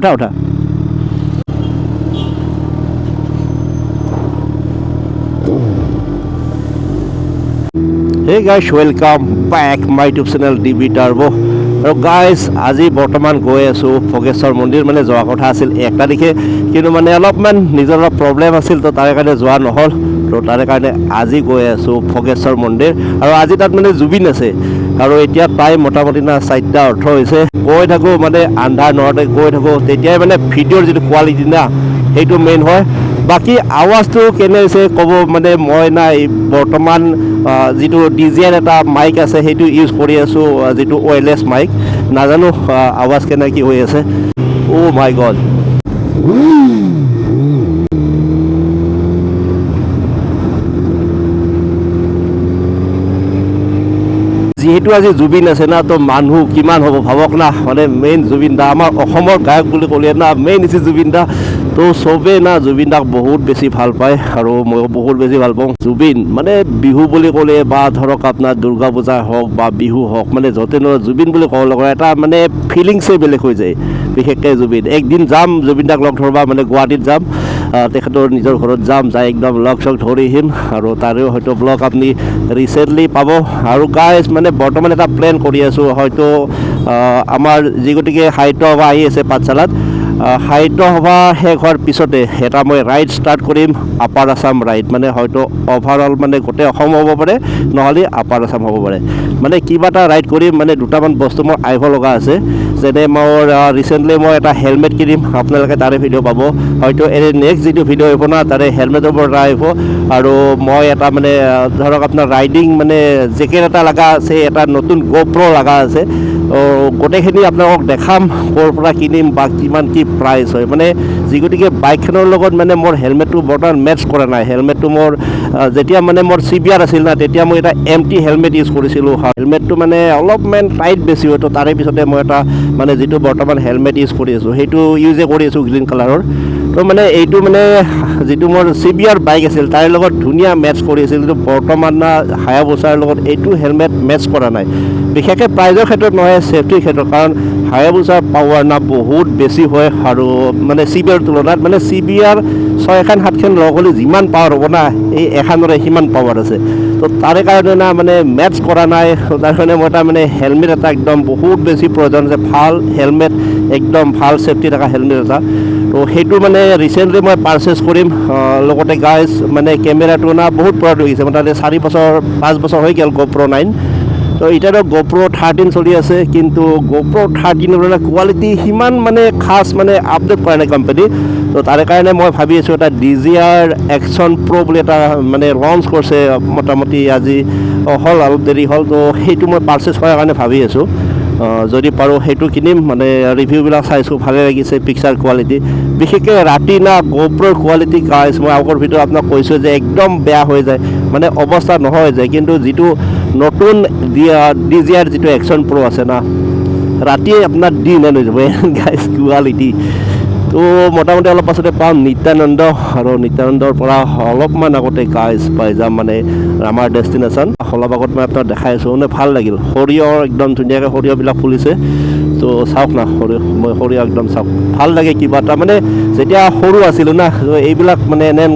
উঠা উঠা hey guys welcome back my YouTube channel D B টাৰ্ব আৰু গাইজ আজি বৰ্তমান গৈ আছোঁ ভোগেশ্বৰ মন্দিৰ মানে যোৱা কথা আছিল এক তাৰিখে কিন্তু মানে অলপমান নিজৰ অলপ প্ৰব্লেম আছিল, তো তাৰে কাৰণে যোৱা নহ'ল। তো তাৰে কাৰণে আজি গৈ আছোঁ ভোগেশ্বৰ মন্দিৰ। আৰু আজি তাত মানে জুবিন আছে। আৰু এতিয়া টাইম মোটামুটি না চাৰিটা অৰ্থ হৈছে। গৈ থাকোঁ মানে আন্ধাৰ নহওঁতে গৈ থাকোঁ। তেতিয়াই মানে ভিডিঅ'ৰ যিটো কোৱালিটি না, সেইটো মেইন হয়। বাকী আৱাজটো কেনে হৈছে ক'ব মানে মই নাই। বৰ্তমান যিটো ডি এটা মাইক আছে, সেইটো ইউজ কৰি আছোঁ যিটো ৱাইৰলেছ মাইক নাজানো আৱাজ কেনে কি হৈ আছে। অ' মাই গড যিহেতু আজি জুবিন আছে না তো মানুহ কিমান হ'ব ভাবক না। মানে মেইন জুবিন দা আমাৰ অসমৰ গায়ক বুলি ক'লে না মেইন হৈছে জুবিন দা। তো চবেই না জুবিন দাক বহুত বেছি ভাল পায় আৰু ময়ো বহুত বেছি ভাল পাওঁ। জুবিন মানে বিহু বুলি ক'লে বা ধৰক আপোনাৰ দুৰ্গা পূজা হওক বা বিহু হওক মানে য'তে নহওক জুবিন বুলি ক'ব লগা এটা মানে ফিলিংছেই বেলেগ হৈ যায়। বিশেষকৈ জুবিন একদিন যাম জুবিন দাক লগ ধৰবা মানে গুৱাহাটীত যাম। তেখেতৰ নিজৰ ঘৰত যাম, যাই একদম লগ চগ ধৰি আহিম আৰু তাৰেও হয়তো ব্লগ আপুনি ৰিচেণ্টলি পাব। আৰু গাইজ মানে বৰ্তমান এটা প্লেন কৰি আছোঁ, হয়তো আমাৰ যি গতিকে সভা আহি আছে পাঠশালাত সাহিত্য সভা শেষ হোৱাৰ পিছতে এটা মই ৰাইড ষ্টাৰ্ট কৰিম, আপাৰ আছাম ৰাইড মানে হয়তো অভাৰঅল মানে গোটেই অসম হ'ব পাৰে, নহ'লে আপাৰ আছাম হ'ব পাৰে। মানে কিবা এটা ৰাইড কৰিম মানে দুটামান বস্তু মোৰ আহিব লগা আছে। যেনে মোৰ ৰিচেণ্টলি মই এটা হেলমেট কিনিম, আপোনালোকে তাৰে ভিডিঅ' পাব। হয়তো এনে নেক্সট যিটো ভিডিঅ' আহিব না, তাৰে হেলমেটৰ পৰা আহিব। আৰু মই এটা মানে ধৰক আপোনাৰ ৰাইডিং মানে জেকেট এটা লগা আছে, এটা নতুন গোপ্ৰ লগা আছে। গোটেইখিনি আপোনালোকক দেখাম, ক'ৰ পৰা কিনিম বা কিমান কি প্ৰাইচ হয়। মানে যি গতিকে বাইকখনৰ লগত মানে মোৰ হেলমেটটো বৰ্তমান মেটচ কৰা নাই। হেলমেটটো মোৰ যেতিয়া মানে মোৰ চি বি আৰ আছিল না, তেতিয়া মই এটা এম টি হেলমেট ইউজ কৰিছিলোঁ হেলমেটটো মানে অলপমান টাইট বেছি হয়, তো তাৰে পিছতে মই এটা মানে যিটো বৰ্তমান হেলমেট ইউজ কৰি আছোঁ, সেইটো ইউজে কৰি আছোঁ গ্ৰীণ কালাৰৰ তো মানে এইটো মানে যিটো মোৰ চি বি আৰ বাইক আছিল তাৰে লগত ধুনীয়া মেটচ কৰি আছিল কিন্তু বৰ্তমান না হায়াবুছাৰ লগত এইটো হেলমেট মেটচ কৰা নাই। বিশেষকৈ প্ৰাইজৰ ক্ষেত্ৰত নহয় ছেফটিৰ ক্ষেত্ৰত কাৰণ হায়াবুছাৰ পাৱাৰ না বহুত বেছি হয় আৰু মানে চি বি আৰ তুলনাত মানে চি বি আৰ ছয়খন সাতখন লগ হ'লে যিমান পাৱাৰ হ'ব না এই এখনৰে সিমান পাৱাৰ আছে। তো তাৰে কাৰণে না মানে মেটছ কৰা নাই। তাৰ কাৰণে মই এটা মানে হেলমেট এটা একদম বহুত বেছি প্ৰয়োজন আছে ভালো হেলমেট একদম ভালো ছেফটি থকা হেলমেট এটা। তো সেইটো মানে ৰিচেণ্টলি মই পাৰ্চেছ কৰিম। লগতে গাইজ মানে কেমেৰাটো না বহুত প্ৰডাক্ট হৈ গৈছে মানে তাতে চাৰি বছৰ, পাঁচ বছৰ হৈ গ'ল গ'প্ৰ নাইন তো এতিয়াতো গ'প্ৰ থাৰ্টিন চলি আছে, কিন্তু গ'প্ৰ থাৰ্টিনৰ কোৱালিটি সিমান মানে খাচ মানে আপডেট কৰা নাই কোম্পানী তো তাৰে কাৰণে মই ভাবি আছোঁ এটা ডি জি আৰ একশ্যন প্ৰ' বুলি এটা মানে লঞ্চ কৰিছে, মোটামুটি আজি হ'ল অলপ দেৰি হ'ল, তো সেইটো মই পাৰচেছ কৰাৰ কাৰণে ভাবি আছোঁ। যদি পাৰোঁ সেইটো কিনিম মানে ৰিভিউবিলাক চাইছোঁ, ভালে লাগিছে পিকচাৰ কোৱালিটি বিশেষকৈ ৰাতি না গোপ্ৰৰ কোৱালিটি গাইছ মই আগৰ ভিডিঅ' আপোনাক কৈছোঁ যে একদম বেয়া হৈ যায় মানে অৱস্থা নহয় যায় কিন্তু যিটো নতুন ডি জি আৰ যিটো একশ্যন প্ৰ' আছে না, ৰাতিয়ে আপোনাৰ দিন হৈ যাব। গাইছ কোৱালিটি তো মোটামুটি অলপ পাছতে পাম নিত্যানন্দ আৰু নিত্যানন্দৰ পৰা অলপমান আগতে গাইজ পাই যাম মানে আমাৰ ডেষ্টিনেশ্যন অলপ আগত মই আপোনাক দেখাই আছোঁ মানে ভালো লাগিল। সৰিয়হ একদম ধুনীয়াকৈ সৰিয়হবিলাক ফুলিছে। তো চাওক না, সৰিয়হ, মই সৰিয়হ একদম চাওক। ভালো লাগে কিবা এটা মানে যেতিয়া সৰু আছিলোঁ না এইবিলাক মানে এনে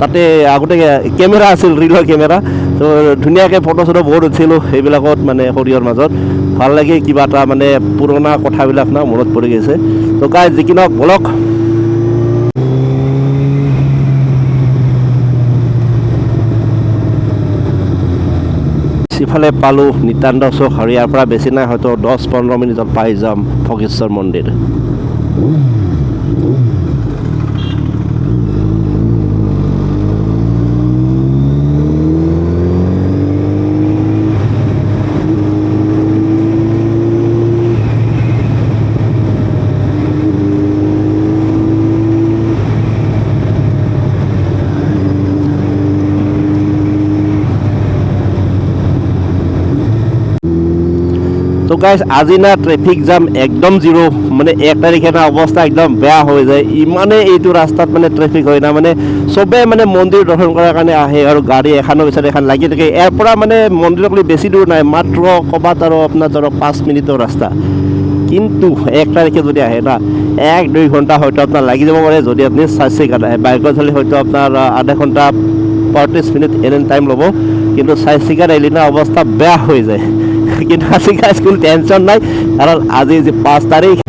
তাতে আগতে কেমেৰা আছিল ৰিলৰ কেমেৰা তো ধুনীয়াকৈ ফটো চটো বহুত উঠিছিলোঁ সেইবিলাকত মানে সৰিয়হৰ মাজত। ভাল লাগে কিবা এটা মানে পুৰণা কথাবিলাক না মনত পৰি গৈছে। তো গাই যি কি নহওক বলক। সিফালে পালোঁ নিতান্ত চৌক আৰু ইয়াৰ পৰা বেছি নাই হয়তো দহ পোন্ধৰ মিনিটত পাই যাম ভগেশ্বৰ মন্দিৰ। তো গাইজ আজি না ট্ৰেফিক জাম একদম জিৰ' মানে এক তাৰিখে না অৱস্থা একদম বেয়া হৈ যায়। ইমানে এইটো ৰাস্তাত মানে ট্ৰেফিক হয় না মানে চবে মানে মন্দিৰ দৰ্শন কৰাৰ কাৰণে আহে আৰু গাড়ী এখনৰ পিছত এখন লাগি থাকে। ইয়াৰ পৰা মানে মন্দিৰক বেছি দূৰ নাই, মাত্ৰ ক'ৰবাত আৰু আপোনাৰ ধৰক পাঁচ মিনিটৰ ৰাস্তা। কিন্তু এক তাৰিখে যদি আহে না, এক দুই ঘণ্টা হয়তো আপোনাৰ লাগি যাব পাৰে, যদি আপুনি আহে বাইকত হ'লে হয়তো আপোনাৰ আধা ঘণ্টা পঁয়ত্ৰিছ মিনিট এনে টাইম ল'ব। কিন্তু চাৰ্জ চিকাত আহিলে না অৱস্থা বেয়া হৈ যায়। কিন্তু আজি স্কুল কোনো টেনশ্যন নাই। কাৰণ আজি যে পাঁচ তাৰিখ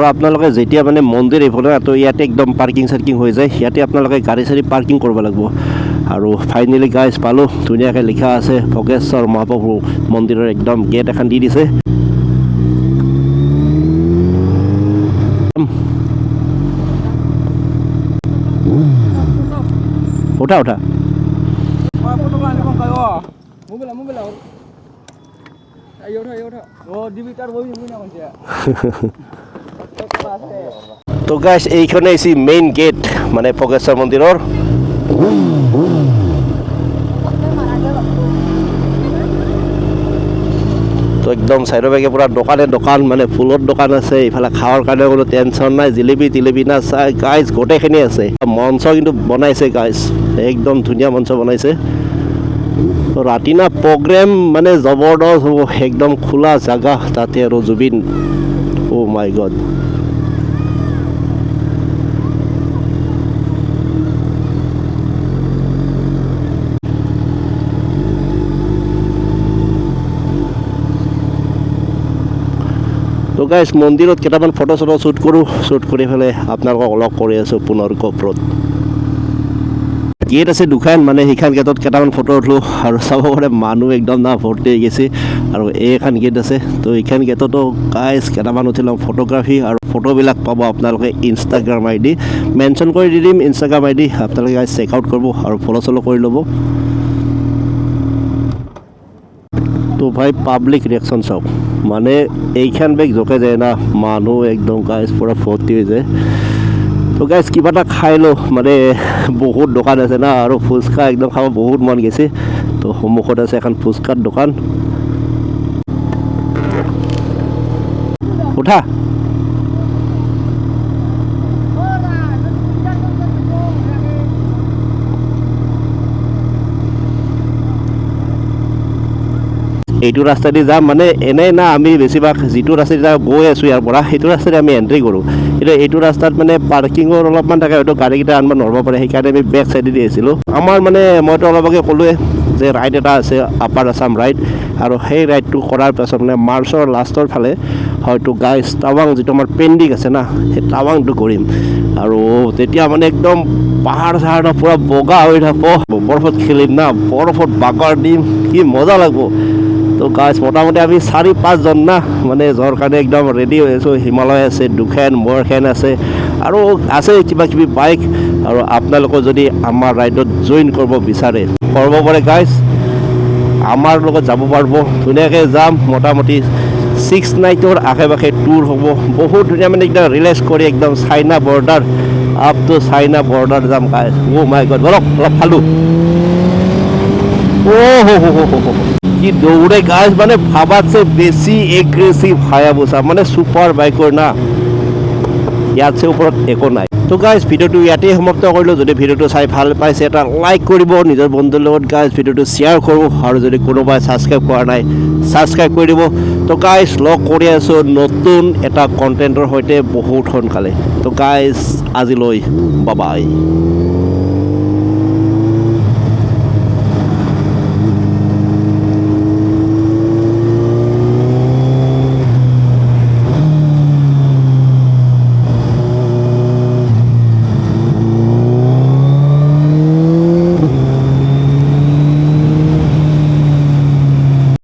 আৰু আপোনালোকে যেতিয়া মানে মন্দিৰ এইফালে তো ইয়াতে একদম পাৰ্কিং চাৰ্কিং হৈ যায় ইয়াতে আপোনালোকে গাড়ী চাড়ী পাৰ্কিং কৰিব লাগিব আৰু ফাইনেলি গাইজ পালোঁ ধুনীয়াকৈ লিখা আছে ভোগেশ্বৰ মহাপ্ৰভু মন্দিৰৰ একদম গেট এখন দি দিছে উঠা উঠা foto kan emang kayo. Mobil lah, mobil lah. তো গাইছ এইখনে হৈছে মেইন গেট মানে ভোগেশ্বৰ মন্দিৰৰ একদম চাইডৰ বেগে পূৰা দোকানে দোকান মানে ফুলৰ দোকান আছে ইফালে খাৱাৰ কাৰণে কোনো টেনশ্যন নাই জিলেপি তিলেপি না চাই গাইজ গোটেইখিনি আছে। মঞ্চ কিন্তু বনাইছে গাইজ একদম ধুনীয়া মঞ্চ বনাইছে। ৰাতি না প্ৰগ্ৰেম মানে জবৰদস্ত হ'ব একদম খোলা জাগা তাতে আৰু জুবিন। অ' মাই গড তো গাইজ মন্দিৰত কেইটামান ফটো চটো শ্বুট কৰোঁ শ্বুট কৰি পেলাই আপোনালোকক লগ কৰি আছোঁ পুনৰ গপ্ৰত গেট আছে দুখান মানে সেইখন গেটত কেইটামান ফটো উঠলোঁ আৰু চাব পাৰে মানুহ একদম না ভৰ্তি হৈ গৈছে। আৰু এইখন গেট আছে, তো এইখন গেটতো গাইজ কেইটামান উঠিলোঁ ফটোগ্ৰাফী আৰু ফটোবিলাক পাব আপোনালোকে ইনষ্টাগ্ৰাম আই ডি মেনশ্যন কৰি দি দিম ইনষ্টাগ্ৰাম আই ডি আপোনালোকে চেক আউট কৰিব আৰু ফ'ল' চল' কৰি ল'ব। তো ভাই পাব্লিক ৰিয়েকশ্যন চাওক মানে এইখান বেগ জোকে যায় না, মানুহ একদম গাছ পূৰা ভৰ্তি হৈ যায়। তো গাইজ কিবা এটা খাই লওঁ মানে বহুত দোকান আছে না, আৰু ফুচকা একদম খাব বহুত মন গৈছে। তো সন্মুখত আছে এখন ফুচকাৰ দোকান। উঠা। এইটো ৰাস্তাদি যাম মানে এনেই না আমি বেছিভাগ যিটো ৰাস্তাদি যাওঁ, গৈ আছোঁ ইয়াৰ পৰা, সেইটো ৰাস্তাদি আমি এণ্ট্ৰি কৰোঁ। কিন্তু এইটো ৰাস্তাত মানে পাৰ্কিঙৰ অলপমান থাকে, হয়তো গাড়ীকেইটা আনিব নোৱাৰিব পাৰে, সেইকাৰণে আমি বেক চাইডেদি আহিছিলোঁ আমাৰ মানে মইতো অলপ আগে ক'লোৱে যে ৰাইড এটা আছে আপাৰ আছাম ৰাইড আৰু সেই ৰাইডটো কৰাৰ পাছত মানে মাৰ্চৰ লাষ্টৰ ফালে হয়তো গাইজ টাৱাং যিটো আমাৰ পেণ্ডিং আছে না, সেই টাৱাংটো কৰিম। আৰু তেতিয়া মানে একদম পাহাৰ চাহাৰ পূৰা বগা হৈ থাকিব, বৰফত খেলিম না, বৰফত বাগৰ দিম, কি মজা লাগিব। গাছ মোটামুটি আমি চাৰি, পাঁচজন না মানে যোৱাৰ কাৰণে একদম ৰেডি হৈ আছোঁ। হিমালয় আছে, দুখেন মৰখেন আছে, আৰু আছে কিবা কিবি বাইক আৰু আপোনালোকে যদি আমাৰ ৰাইডত জইন কৰিব বিচাৰে, কৰিব পাৰে গাইজ আমাৰ লগত যাব পাৰিব। ধুনীয়াকৈ যাম, মোটামুটি ছিক্স নাইটৰ আশে পাশে ট্যুৰ হ'ব। বহুত ধুনীয়া মানে একদম ৰিলেক্স কৰি একদম China border up to China border যাম গাইজ অ' মাই গড বলক অলপ ফালোঁ। ও, হো হো হো হো কি দৌড়ে গাছ মানে ভাবাতছে বেছি এগ্রেসিভ হায়াবুসা মানে সুপাৰ বাইকৰ না। ইয়াতছে ওপৰত একো নাই। তো গাইজ ভিডিঅ'টো ইয়াতেই সমাপ্ত কৰিলোঁ। যদি ভিডিঅ'টো চাই ভালো পাইছে, এটা লাইক কৰিব। নিজৰ বন্ধুৰ লগত গাইজ ভিডিঅ'টো শ্বেয়াৰ কৰোঁ। আৰু যদি কোনোবাই ছাবস্ক্ৰাইব কৰা নাই ছাবস্ক্ৰাইব কৰি দিব। তো গাইজ লগ কৰি আছোঁ নতুন এটা কণ্টেণ্টৰ সৈতে বহুত সোনকালে। তো গাইজ আজিলৈ বাবাই